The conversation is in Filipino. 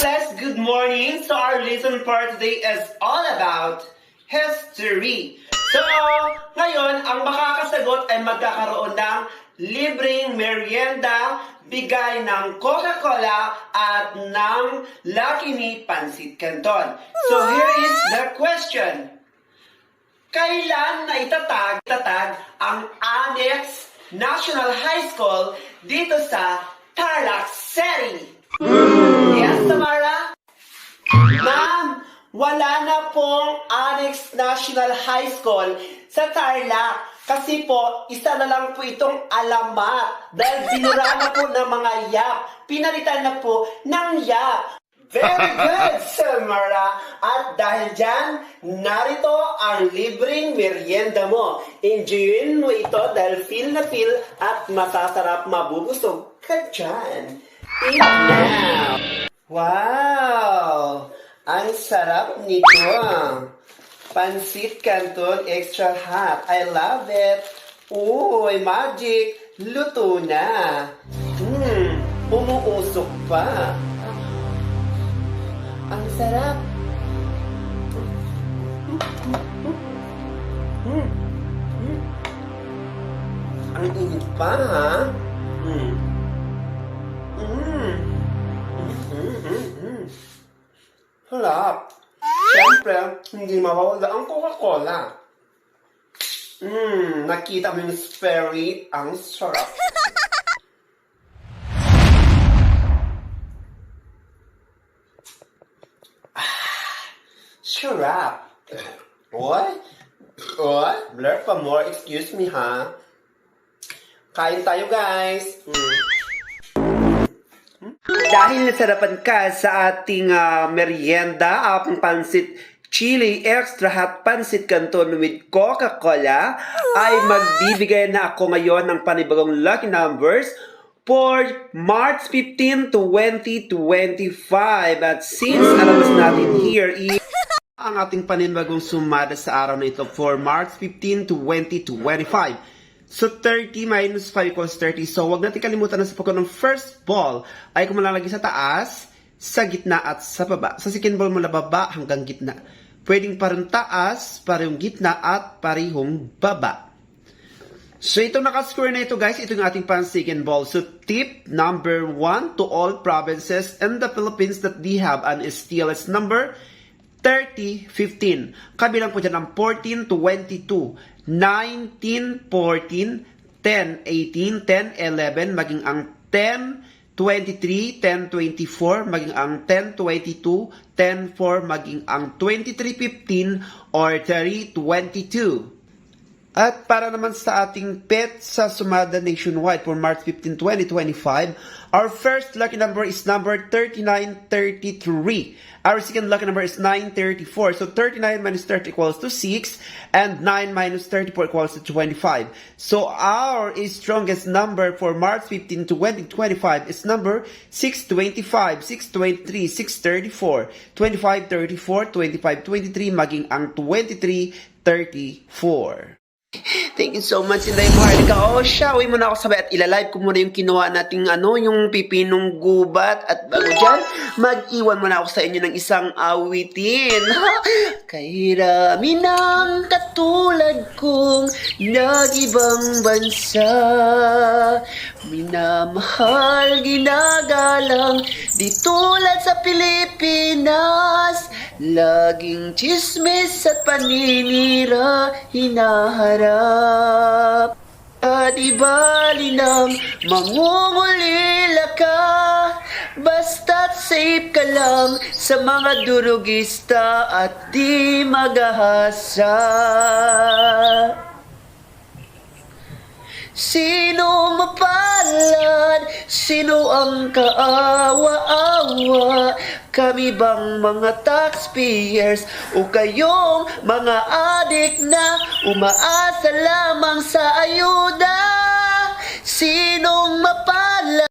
class, good morning. So our lesson for today is all about history. So, ngayon, ang makakasagot ay magkakaroon ng libreng merienda, bigay ng Coca-Cola at ng Lucky Me Pansit Canton. So here is the question. Kailan na itatag, itatag ang Annex National High School dito sa Tarlac City? Yes, Tamara? Ma'am, wala na pong Annex National High School sa Tarlac. Kasi po, isa na lang po itong alamat. Dahil binura na po ng mga yak. Pinalitan na po ng yak. Very good, Samara. At dahil dyan, narito ang libreng merienda mo. Enjoyin mo ito dahil feel na feel at masasarap mabubusog ka dyan. Wow! Ang sarap nito. Pansit Canton Extra Hot. I love it. Uy, magic. Luto na. Hmm, umuusok pa. Ang sarap. Hmm. Hmm. Ang init pa, ha? Hmm. Hmm. Harap. Siyempre, hindi mawawala ang Coca-Cola. Hmm, nakita mo yung sperry, ang sarap. Sarap. What? What? Blur pa more. Excuse me, ha? Kain tayo, guys. Mm. Dahil nasarapan ka sa ating ah, merienda, apong pansit chili extra hot pansit canton with Coca-Cola, ay magbibigay na ako ngayon ng panibagong lucky numbers for March 15, 2025. At since alam natin here is ang ating panibagong sumada sa araw na ito for March 15, 2025. So, 30 minus 5 equals 30. So, wag natin kalimutan na sa pagkaw ng first ball ay kung malalagay sa taas, sa gitna at sa baba. Sa second ball mula baba hanggang gitna. Pwedeng parang taas, parehong gitna at parehong baba. So, itong nakascore na ito guys, ito yung ating pang second ball. So, tip number one to all provinces in the Philippines that they have an STLS number 30-15. Kabilang po dyan ang 14-22, 19-14, 10-18, 10-11, maging ang 10-23, 10-24, maging ang 10-22, 10-4, maging ang 23-15, or 30-22. At para naman sa ating pet sa Sumada Nationwide for March 15, 2025, our first lucky number is number 3933. Our second lucky number is 934. So 39 minus 30 equals to 6 and 9 minus 34 equals to 25. So our strongest number for March 15, 2025 is number 625, 623, 634, 25, 34, 25, 23, maging ang 23, 34. Thank you so much, Inday Maharlika. Oh, siya, uwi muna ako sabay at ilalive ko muna yung kinuha nating ano, yung pipinong gubat. At bago dyan, mag-iwan muna ako sa inyo ng isang awitin. Kahirami ng katulad kong nag-ibang bansa. Minamahal, ginagalang, di tulad sa Pilipinas. Laging chismis at paninira, hinaharap. At ibali ng mangungulila ka Basta't safe ka lang sa mga durugista at di magahasa Sino mapalad? Sino ang kaawa-awa? Kami bang mga taxpayers o kayong mga adik na umaasa lamang sa ayuda? Sinong mapalad?